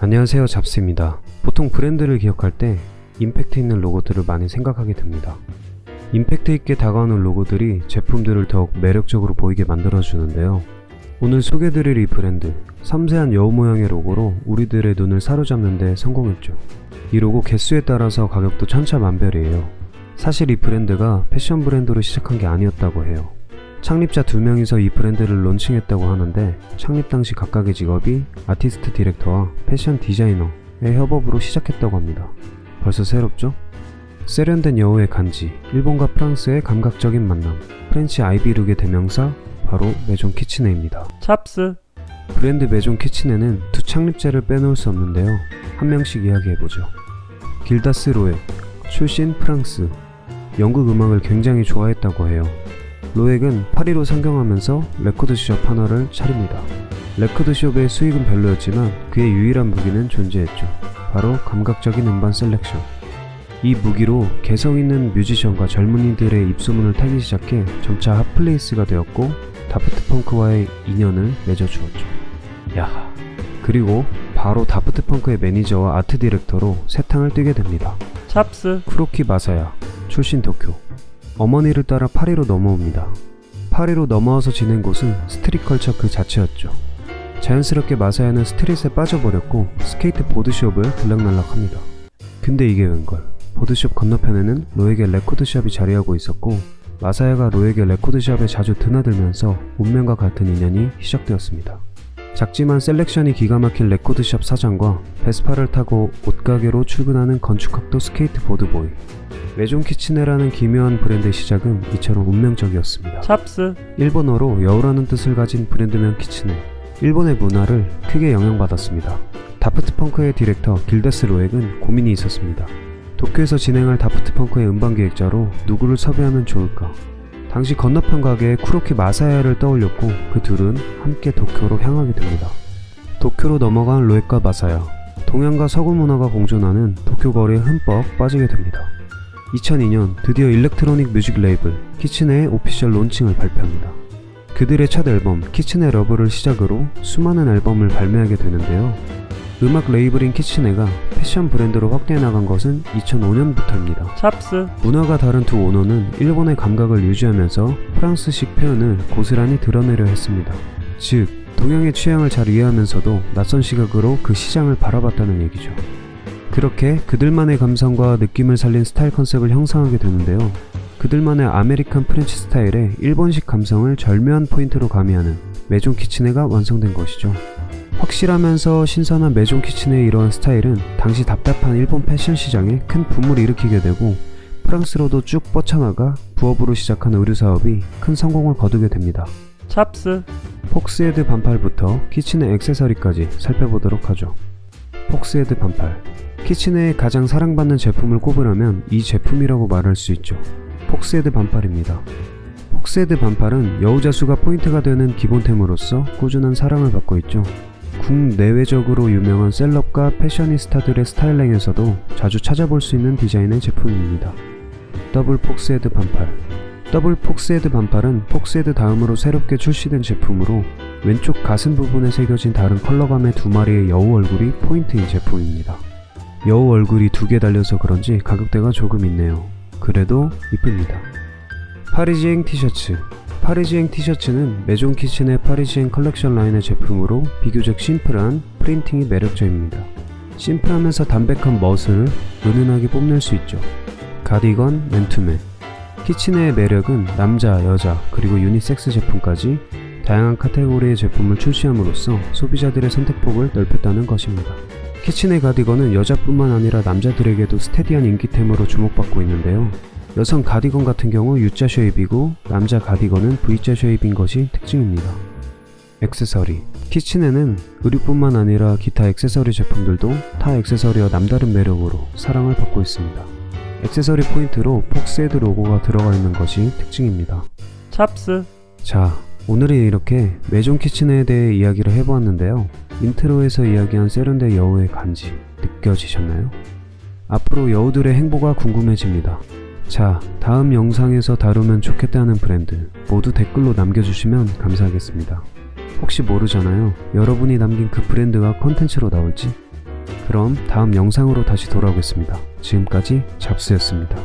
안녕하세요 잡스입니다. 보통 브랜드를 기억할 때 임팩트 있는 로고들을 많이 생각하게 됩니다. 임팩트 있게 다가오는 로고들이 제품들을 더욱 매력적으로 보이게 만들어주는데요. 오늘 소개드릴 이 브랜드, 섬세한 여우 모양의 로고로 우리들의 눈을 사로잡는데 성공했죠. 이 로고 개수에 따라서 가격도 천차만별이에요. 사실 이 브랜드가 패션 브랜드로 시작한 게 아니었다고 해요. 창립자 두 명이서 이 브랜드를 론칭했다고 하는데 창립 당시 각각의 직업이 아티스트 디렉터와 패션 디자이너의 협업으로 시작했다고 합니다. 벌써 새롭죠? 세련된 여우의 간지, 일본과 프랑스의 감각적인 만남, 프렌치 아이비룩의 대명사 바로 메종 키치네입니다. 찹스 브랜드 메종 키치네는 두 창립자를 빼놓을 수 없는데요. 한 명씩 이야기해보죠. 길다스 로에, 출신 프랑스, 영국 음악을 굉장히 좋아했다고 해요. 로액은 파리로 상경하면서 레코드숍 하나를 차립니다. 레코드숍의 수익은 별로였지만 그의 유일한 무기는 존재했죠. 바로 감각적인 음반 셀렉션. 이 무기로 개성 있는 뮤지션과 젊은이들의 입소문을 타기 시작해 점차 핫플레이스가 되었고 다프트 펑크와의 인연을 맺어주었죠. 야. 그리고 바로 다프트 펑크의 매니저와 아트 디렉터로 세탕을 뛰게 됩니다. 찹스 쿠로키 마사야, 출신 도쿄. 어머니를 따라 파리로 넘어옵니다. 파리로 넘어와서 지낸 곳은 스트릿 컬처 그 자체였죠. 자연스럽게 마사야는 스트릿에 빠져버렸고 스케이트 보드숍을 들락날락합니다. 근데 이게 웬걸. 보드숍 건너편에는 로에게 레코드숍이 자리하고 있었고 마사야가 로에게 레코드숍에 자주 드나들면서 운명과 같은 인연이 시작되었습니다. 작지만 셀렉션이 기가 막힌 레코드숍 사장과 베스파를 타고 옷가게로 출근하는 건축학도 스케이트 보드보이 메종 키치네라는 기묘한 브랜드의 시작은 이처럼 운명적이었습니다. 찹스 일본어로 여우라는 뜻을 가진 브랜드명 키치네 일본의 문화를 크게 영향받았습니다. 다프트 펑크의 디렉터 길데스 로액은 고민이 있었습니다. 도쿄에서 진행할 다프트 펑크의 음반 기획자로 누구를 섭외하면 좋을까? 당시 건너편 가게에 쿠로키 마사야를 떠올렸고 그 둘은 함께 도쿄로 향하게 됩니다. 도쿄로 넘어간 로액과 마사야 동양과 서구 문화가 공존하는 도쿄 거리에 흠뻑 빠지게 됩니다. 2002년 드디어 일렉트로닉 뮤직 레이블 키친의 오피셜 론칭을 발표합니다. 그들의 첫 앨범 키친의 러브를 시작으로 수많은 앨범을 발매하게 되는데요. 음악 레이블인 키친의가 패션 브랜드로 확대해 나간 것은 2005년부터입니다. 찹스 문화가 다른 두 오너는 일본의 감각을 유지하면서 프랑스식 표현을 고스란히 드러내려 했습니다. 즉, 동양의 취향을 잘 이해하면서도 낯선 시각으로 그 시장을 바라봤다는 얘기죠. 그렇게 그들만의 감성과 느낌을 살린 스타일 컨셉을 형성하게 되는데요. 그들만의 아메리칸 프렌치 스타일의 일본식 감성을 절묘한 포인트로 가미하는 메종 키치네가 완성된 것이죠. 확실하면서 신선한 메종 키친의 이러한 스타일은 당시 답답한 일본 패션 시장에 큰 붐을 일으키게 되고 프랑스로도 쭉 뻗쳐나가 부업으로 시작한 의류 사업이 큰 성공을 거두게 됩니다. 찹스 폭스헤드 반팔부터 키친의 액세서리까지 살펴보도록 하죠. 폭스헤드 반팔. 키친의 가장 사랑받는 제품을 꼽으라면 이 제품이라고 말할 수 있죠. 폭스헤드 반팔입니다. 폭스헤드 반팔은 여우자수가 포인트가 되는 기본템으로서 꾸준한 사랑을 받고 있죠. 국내외적으로 유명한 셀럽과 패셔니스타들의 스타일링에서도 자주 찾아볼 수 있는 디자인의 제품입니다. 더블 폭스헤드 반팔 더블 폭스헤드 반팔은 폭스헤드 다음으로 새롭게 출시된 제품으로 왼쪽 가슴 부분에 새겨진 다른 컬러감의 두 마리의 여우 얼굴이 포인트인 제품입니다. 여우 얼굴이 두 개 달려서 그런지 가격대가 조금 있네요. 그래도 이쁩니다. 파리지행 티셔츠 파리지행 티셔츠는 메종 키친의 파리지행 컬렉션 라인의 제품으로 비교적 심플한 프린팅이 매력적입니다. 심플하면서 담백한 멋을 은은하게 뽐낼 수 있죠. 가디건, 맨투맨 키친의 매력은 남자, 여자, 그리고 유니섹스 제품까지 다양한 카테고리의 제품을 출시함으로써 소비자들의 선택폭을 넓혔다는 것입니다. 키친의 가디건은 여자뿐만 아니라 남자들에게도 스테디한 인기템으로 주목받고 있는데요. 여성 가디건 같은 경우 U자 쉐입이고 남자 가디건은 V자 쉐입인 것이 특징입니다. 액세서리 키친에는 의류뿐만 아니라 기타 액세서리 제품들도 타 액세서리와 남다른 매력으로 사랑을 받고 있습니다. 액세서리 포인트로 폭스헤드 로고가 들어가 있는 것이 특징입니다. 찹스 자, 오늘은 이렇게 메종 키친에 대해 이야기를 해보았는데요. 인트로에서 이야기한 세련된 여우의 간지 느껴지셨나요? 앞으로 여우들의 행보가 궁금해집니다. 자, 다음 영상에서 다루면 좋겠다는 브랜드 모두 댓글로 남겨주시면 감사하겠습니다. 혹시 모르잖아요. 여러분이 남긴 그 브랜드가 컨텐츠로 나올지? 그럼 다음 영상으로 다시 돌아오겠습니다. 지금까지 잡스였습니다.